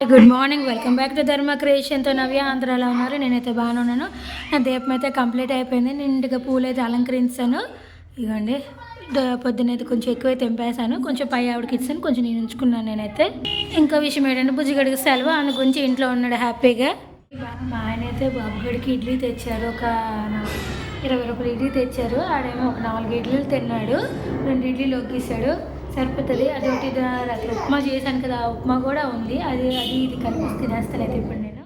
Good morning welcome back to Dharma క్రియేషన్తో నవ్య ఆంధ్రాలో ఉన్నారు. నేనైతే బాగానే ఉన్నాను. నా దీపం అయితే కంప్లీట్ అయిపోయింది. నిండుగా పూలు అయితే అలంకరించాను ఇవ్వండి పొద్దున అయితే కొంచెం ఎక్కువ తెంపేశాను. కొంచెం పై ఆవిడకి ఇచ్చాను. కొంచెం నేను ఉంచుకున్నాను నేనైతే. ఇంకో విషయం ఏంటంటే బుజ్జిగడికి సెలవు ఆయన గురించి ఇంట్లో ఉన్నాడు హ్యాపీగా. మా ఆయన అయితే బాబుగడికి ఇడ్లీ తెచ్చారు. ఒక ఇరవై రూపాయలు ఇడ్లీ తెచ్చారు. ఆడేమో ఒక నాలుగు ఇడ్లీలు తిన్నాడు. రెండు ఇడ్లీలు ఒగ్గేసాడు సరిపోతుంది. అది ఒకటి అట్లా ఉప్మా చేశాను కదా ఆ ఉప్మా కూడా ఉంది. అది అది ఇది కలిపి తినేస్తాను అయితే ఇప్పుడు నేను.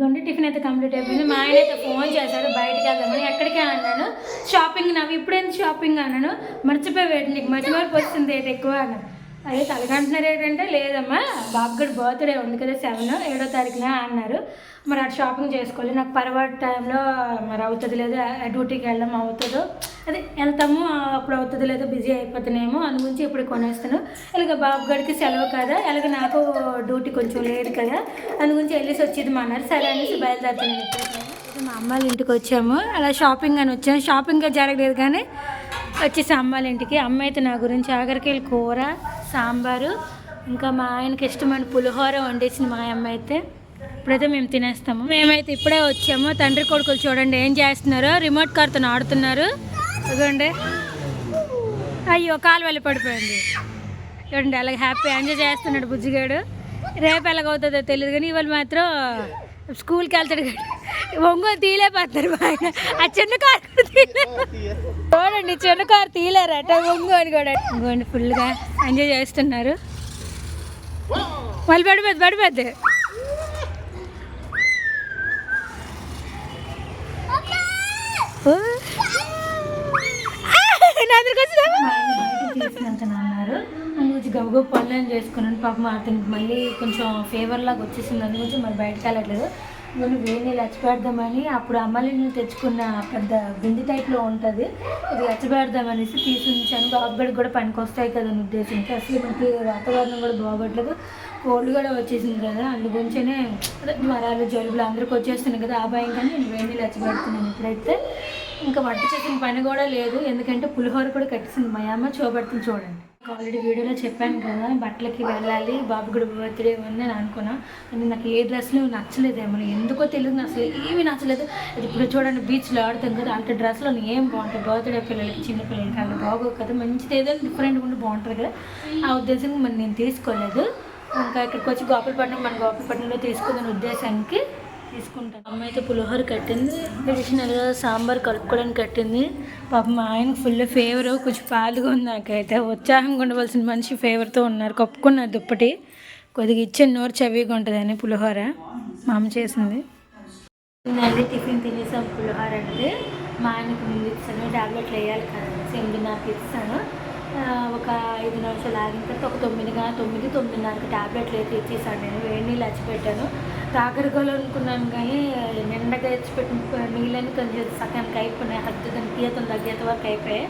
గుండె టిఫిన్ అయితే కంప్లీట్ అయిపోయింది. మా ఆయన అయితే ఫోన్ చేశారు బయటకు వెళ్దామని. ఎక్కడికే అన్నాను. షాపింగ్ నాకు ఇప్పుడేంది షాపింగ్ అన్నాను. మర్చిపోయి నీకు మధ్య మరపు వస్తుంది ఏంటి ఎక్కువ అన్నాను. అదే తలకంటున్నారు ఏంటంటే లేదమ్మా బాబుగడి బర్త్డే ఉంది కదా సెవెన్ ఏడో తారీఖున అన్నారు. మరి అటు షాపింగ్ చేసుకోవాలి. నాకు పర్వాటి టైంలో మరి అవుతుంది లేదు డ్యూటీకి వెళ్ళడం అవుతుందో అదే వెళ్తాము అప్పుడు అవుతుంది లేదా బిజీ అయిపోతున్నాయేమో అందు గురించి ఇప్పుడు కొనేస్తాను. ఇలాగ బాబు గడికి సెలవు కదా ఇలాగ నాకు డ్యూటీ కొంచెం లేదు కదా అందు గురించి వెళ్ళేసి వచ్చేది మా అన్నారు సరే అనేసి బయలుదేరుతున్నాను మా అమ్మాయిల ఇంటికి వచ్చాము. అలా షాపింగ్ అని వచ్చాము షాపింగ్ జరగలేదు కానీ వచ్చేసి అమ్మాయిల ఇంటికి. అమ్మ అయితే నా గురించి ఆఖరికాయలు కూర సాంబారు ఇంకా మా ఆయనకి ఇష్టమైన పులిహోర వండేసింది మా అమ్మ అయితే. ఇప్పుడైతే మేము తినేస్తాము. మేమైతే ఇప్పుడే వచ్చాము. తండ్రి కొడుకులు చూడండి ఏం చేస్తున్నారు. రిమోట్ కార్తో ఆడుతున్నారు. ఇదిగోండి అయ్యో కాలు వెళ్ళి పడిపోయింది. చూడండి అలాగే హ్యాపీ ఎంజాయ్ చేస్తున్నాడు బుజ్జిగాడు. రేపు ఎలాగవుతుందో తెలియదు కానీ ఇవాళ మాత్రం స్కూల్కి వెళ్తాడు ఒంగోలు తీలేపోతారు బాగా. ఆయన ఆ చిన్న కారు చూడండి చిన్న కారు తీలేరట ఒంగోని కూడా. ఇంకోండి ఫుల్గా ఎంజాయ్ చేస్తున్నారు. మళ్ళీ పడిపోద్ది పడిపోద్ది. ఓ. ఆ, నా దగ్గరికి వచ్చినావా? తీసుకెళ్తానన్నారు అందుగురించి గబగబ పనులు చేసుకున్నాను. పాపం అతనికి మళ్ళీ కొంచెం ఫేవర్ లాగా వచ్చేసింది. అందుగురించి మరి బయటకు వెళ్ళట్లేదు. మనం వేడి నీళ్ళు అప్పుడు అమ్మాయి నీళ్ళు తెచ్చుకున్న పెద్ద బింది టైప్లో ఉంటుంది. అది ఎచ్చపెడదామనేసి తీసి ఉంచాను బాబుగడికి కూడా పనికొస్తాయి కదా అని అసలు మనకి వాతావరణం కూడా బాగోట్లేదు. కోల్డ్ కూడా వచ్చేసింది కదా. అందుగురించనే అదే జ్వరాలు జలుబులు అందరికి వచ్చేస్తున్నాయి కదా ఆ భయం కానీ నేను వేడి నీళ్ళు ఎచ్చబెడుతున్నాను ఇప్పుడైతే. ఇంకా వంట చేసిన పని కూడా లేదు. ఎందుకంటే పులిహోర కూడా కట్టేసింది మా అమ్మ. చూపెడుతుంది చూడండి. ఆల్రెడీ వీడియోలో చెప్పాను కదా బట్టలకి వెళ్ళాలి బాబు కూడా బర్త్డే ఉంది అని అనుకున్నా. కానీ నాకు ఏ డ్రెస్లు నచ్చలేదేమో. ఎందుకో తెలియదు అసలు ఏమీ నచ్చలేదు. ఇప్పుడు చూడండి బీచ్లో ఆడుతాం కదా అంత డ్రెస్లో ఏం బాగుంటాయి? బర్త్డే పిల్లలకి చిన్న పిల్లలకి అంత బాగోవు కదా. మంచిది ఏదైనా డిఫరెంట్ ఉంటే బాగుంటుంది కదా. ఆ ఉద్దేశంగా మనం నేను తీసుకోలేదు. ఇంకా ఇక్కడికి వచ్చి గోపాలపట్నం మన గోపాలపట్నంలో తీసుకుందని ఉద్దేశానికి తీసుకుంటాను. అమ్మ అయితే పులిహోర కట్టింది. ట్రెడిషనల్గా సాంబార్ కలుపుకోవడానికి కట్టింది. పాప మా ఆయన ఫుల్ ఫేవర్ కొంచెం పాలుగా ఉంది నాకైతే. ఉత్సాహంగా ఉండవలసిన మనిషి ఫేవర్తో ఉన్నారు. కప్పుకున్నారు దుప్పటి. కొద్దిగా ఇచ్చే నోరు చవిగా ఉంటుందని పులిహోర మా అమ్మ చేసింది. తినండి టిఫిన్ తినేసాం పులిహోర అంటే మా ఆయనకు ముందు ఇస్తాను టాబ్లెట్లు వేయాలి కదా నాకు ఇస్తాను ఒక ఐదు నిమిషాలు ఆగిన తర్వాత ఒక తొమ్మిదిగా తొమ్మిది తొమ్మిదిన్నరకు టాబ్లెట్లు అయితే ఇచ్చేసాను. నేను వేడి నీళ్ళు వచ్చిపెట్టాను తాగరగోలు అనుకున్నాను కానీ నిండగా ఇచ్చిపెట్టిన నీళ్ళని కొంచెం సకానికి అయిపోయినాయి. హద్దు దాని గీతం తగ్గేంత వరకు అయిపోయాయి.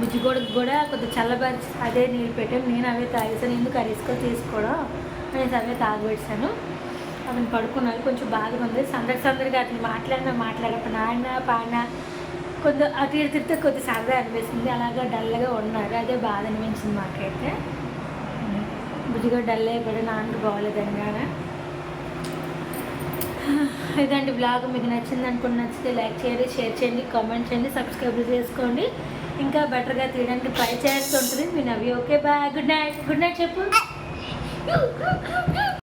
బుజ్జిగోడకు కూడా కొద్దిగా చల్లబరిచి అదే నీళ్ళు పెట్టాను. నేను అవే తాగేసాను ఎందుకు ఆ రిస్క్ తీసుకోవడం అనేసి అవే తాగబెట్టాను. అతను పడుకున్నాను కొంచెం బాధగా ఉంది. సందడి సందడిగా అతను మాట్లాడినా మాట్లాడకపోయినా నాన్న పాడినా కొంచెం అటు ఇటు తిరిగితే కొద్ది సరదా అనిపిస్తుంది. అలాగా డల్గా ఉన్నారు. అదే బాధ అనిపించింది మాకైతే. బుద్ధిగా డల్ అయిపోయి నాన్నకి బాగోలేదని కానీ ఇదండి బ్లాగ్. మీకు నచ్చింది అనుకుని నచ్చితే లైక్ చేయండి షేర్ చేయండి కామెంట్ చేయండి సబ్స్క్రైబ్ చేసుకోండి. ఇంకా బెటర్గా తీయడానికి ట్రై చేస్తుంటుంది మీ నవ్వి. Okay bye. Good night. Good night చెప్పు.